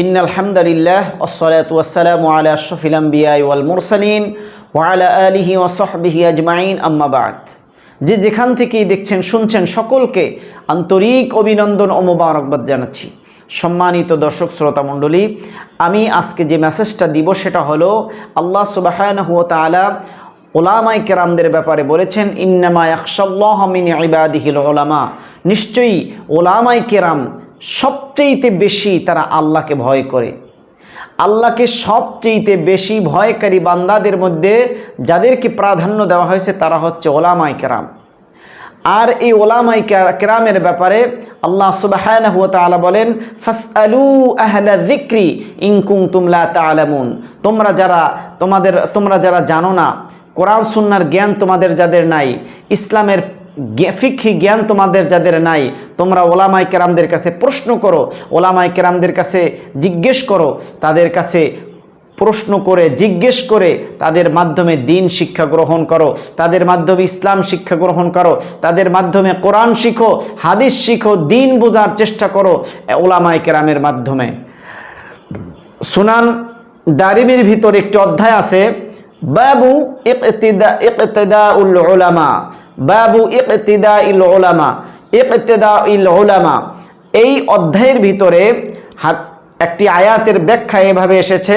In আলহামদুলিল্লাহ আসসালাতাম আলা আশফিল আম্বিয়াই আম্মাবাদ যে যেখান থেকেই দেখছেন, শুনছেন, সকলকে আন্তরিক অভিনন্দন ও মোবারকবাদ জানাচ্ছি। সম্মানিত দর্শক, শ্রোতা মণ্ডলী, আমি আজকে যে মেসেজটা দিব সেটা হলো, আল্লাহ সুবাহান হুয়া তালা ওলামাই কেরামদের ব্যাপারে বলেছেন, ইন্নামা একশল্লাহ মিন ইবাদিহিল ওলামা নিশ্চয়ই ওলামাই কেরাম সবচেয়েতে বেশি তারা আল্লাহকে ভয় করে। আল্লাহকে সবচেয়েতে বেশি ভয়কারী বান্দাদের মধ্যে যাদেরকে প্রাধান্য দেওয়া হয়েছে তারা হচ্ছে ওলামাই কেরাম। আর এই ওলামাই কেরা- কেরামের ব্যাপারে আল্লাহ সুবাহানহু তাআলা বলেন, ফাসআলু আহলা যিকরি ইন কুনতুম লা তা'লামুন তোমরা যারা তোমাদের তোমরা যারা জানো না, কোরআন সুন্নাহর জ্ঞান তোমাদের যাদের নাই, ইসলামের ফিকহি জ্ঞান তোমাদের যাদের নাই, তোমরা ওলামাই কেরামদের কাছে প্রশ্ন করো, ওলামাই কেরামদের কাছে জিজ্ঞেস করো, তাদের কাছে প্রশ্ন করে জিজ্ঞেস করে তাদের মাধ্যমে দিন শিক্ষা গ্রহণ করো, তাদের মাধ্যমে ইসলাম শিক্ষা গ্রহণ করো, তাদের মাধ্যমে কোরআন শিখো, হাদিস শিখো, দিন বোঝার চেষ্টা করো ওলামাই কেরামের মাধ্যমে। সুনান দারিমির ভিতর একটি অধ্যায় আছে, বাবু ইকতিদা ইকতিদা উল উলামা। বাবু ইকতিদা ইল উলামা ইকতিদা ইল উলামা। এই অধ্যায়ের ভিতরে হাত একটি আয়াতের ব্যাখ্যা এভাবে এসেছে,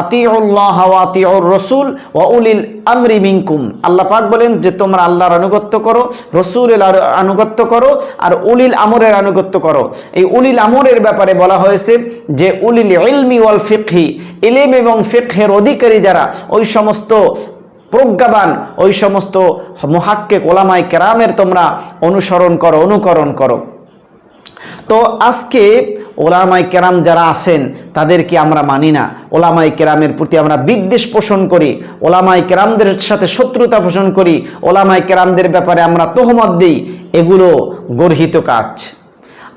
আতিউল্লাহ আতিউর রসুল ও উলিল আমরি মিনকুম। আল্লাহ পাক বলেন যে, তোমরা আল্লাহর আনুগত্য করো, রসুলের আনুগত্য করো আর উলিল আমরের আনুগত্য করো। এই উলিল আমরের ব্যাপারে বলা হয়েছে যে, উলিল ইলমি ওয়াল ফিকহি। ইলিম এবং ফিকহের অধিকারী যারা, ওই সমস্ত প্রজ্ঞাবান। ওই সমস্ত মুহাক্কে ওলামাই কেরামের তোমরা অনুসরণ করো, অনুকরণ করো। তো আজকে ওলামাই কেরাম যারা আছেন, তাদেরকে আমরা মানি না। ওলামাই কেরামের প্রতি আমরা বিদ্বেষ পোষণ করি। ওলামাই কেরামদের সাথে শত্রুতা পোষণ করি। ওলামাই কেরামদের ব্যাপারে আমরা তোহমত দিই। এগুলো গর্হিত কাজ।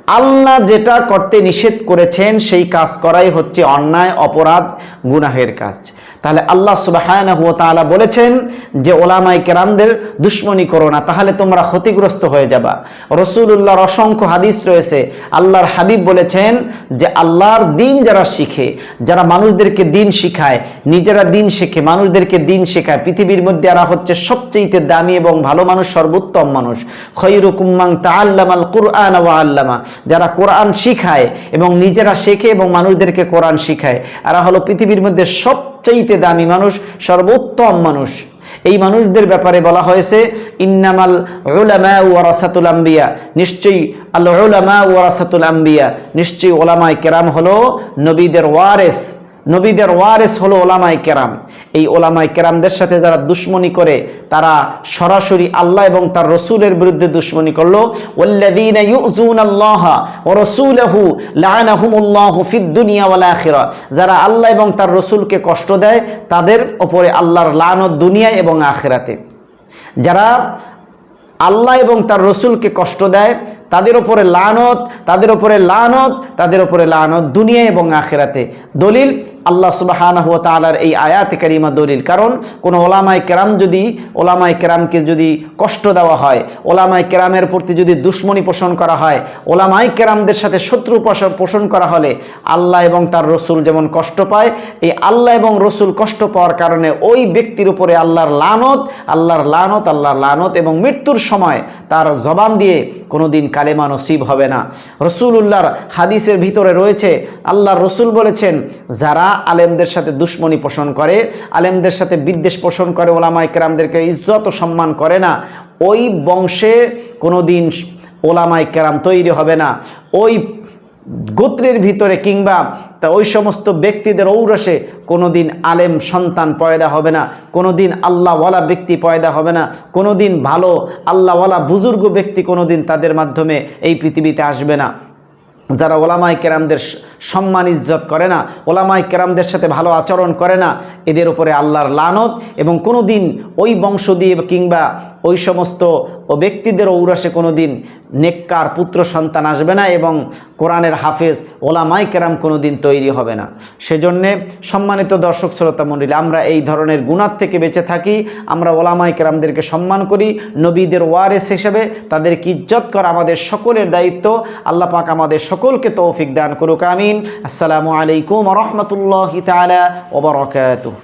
আল্লাহ যেটা করতে নিষেধ করেছেন, সেই কাজ করাই হচ্ছে অন্যায়, অপরাধ, গুনাহের কাজ। তাহলে আল্লাহ ওয়া বলেছেন যে ওলামাই কেরামদের দুশ্মনী করো না, তাহলে তোমরা ক্ষতিগ্রস্ত হয়ে যাবা। রসুল্লাহর অসংখ্য হাদিস রয়েছে, আল্লাহর হাবিব বলেছেন যে আল্লাহর দিন যারা শিখে, যারা মানুষদেরকে দিন শিখায়, নিজেরা দিন শেখে, মানুষদেরকে দিন শেখায়, পৃথিবীর মধ্যে এরা হচ্ছে সবচেয়ে দামি এবং ভালো মানুষ, সর্বোত্তম মানুষ। খৈরুকুম্মাং তাআল্লামাল কুরআন ওয়া আল্লামা। যারা কোরআন শিখায় এবং নিজেরা শেখে এবং মানুষদেরকে কোরআন শিখায়, এরা হলো পৃথিবীর মধ্যে সবচাইতে দামি মানুষ, সর্বোত্তম মানুষ। এই মানুষদের ব্যাপারে বলা হয়েছে, ইন্নামাল ওলামা ওয়ারাসাতুল আম্বিয়া। নিশ্চয়ই আল ওলামা ওয়ারাসাতুল আম্বিয়া, নিশ্চয়ই ওলামায় কেরাম হলো নবীদের ওয়ারেস। নবীদের ওয়ারেস হলো ওলামাই কেরাম। এই ওলামাই কেরামদের সাথে যারা দুশ্মনী করে, তারা সরাসরি আল্লাহ এবং তার রসুলের বিরুদ্ধে দুশ্মনী করল। দুনিয়া যারা আল্লাহ এবং তার রসুলকে কষ্ট দেয়, তাদের ওপরে আল্লাহর লানত দুনিয়ায় এবং আখেরাতে। যারা আল্লাহ এবং তার রসুলকে কষ্ট দেয়, তাদের ওপরে লানত, তাদের ওপরে লানত, তাদের ওপরে লানত দুনিয়া এবং আখেরাতে। দলিল আল্লাহ সুবাহানা হুয়া তালার এই আয়াত কারিমা দলিল। কারণ কোনো ওলামায় কেরাম যদি, ওলামায় কেরামকে যদি কষ্ট দেওয়া হয়, ওলামায় কেরামের প্রতি যদি দুশ্মনী পোষণ করা হয়, ওলামায় কেরামদের সাথে শত্রু পোষ- পোষণ করা হলে আল্লাহ এবং তার রসুল যেমন কষ্ট পায়, এই আল্লাহ এবং রসুল কষ্ট পাওয়ার কারণে ওই ব্যক্তির উপরে আল্লাহর লানত আল্লাহর লানত আল্লাহর লানত এবং মৃত্যুর সময় তার জবান দিয়ে কোনো দিন কালেমা নসিব হবে না। রসুল উল্লাহর হাদিসের ভিতরে রয়েছে, আল্লাহর রসুল বলেছেন, যারা আলেমদের সাথে দুশ্মনী পোষণ করে, আলেমদের সাথে বিদ্বেষ পোষণ করে ওলামাই কেরামদেরকে ইজ্জত ও সম্মান করে না। ওই বংশে কোনোদিন ওলামাই কেরাম তৈরি হবে না। ওই গোত্রের ভিতরে কিংবা তা ওই সমস্ত ব্যক্তিদের ঔরসে কোনোদিন আলেম সন্তান পয়দা হবে না। কোনোদিন আল্লাহওয়ালা ব্যক্তি পয়দা হবে না। কোনোদিন ভালো আল্লাহওয়ালা বুজুর্গ ব্যক্তি কোনোদিন তাদের মাধ্যমে এই পৃথিবীতে আসবে না। যারা ওলামাই কেরামদের সম্মান ইজ্জত করে না ওলামাই কেরামদের সাথে ভালো আচরণ করে না, এদের উপরে আল্লাহর লানত এবং কোনো দিন ওই বংশ দিয়ে কিংবা ওই সমস্ত ব্যক্তিদের ঔরাসে কোনো দিন নেককার পুত্র সন্তান আসবে না এবং কোরআনের হাফেজ, ওলামাই কেরাম কোনো দিন তৈরি হবে না। সেজন্যে সম্মানিত দর্শক, শ্রোতা মণ্ডলী, আমরা এই ধরনের গুণার থেকে বেঁচে থাকি, আমরা ওলামাই কেরামদেরকে সম্মান করি, নবীদের ওয়ারেস হিসেবে তাদেরকে ইজ্জত করা আমাদের সকলের দায়িত্ব। আল্লাহ পাক আমাদের সকলকে তৌফিক দান করুক, আমিন। আমিন আসসালামু আলাইকুম রহমতুল্লাহ তালা ওবরাকাতুহ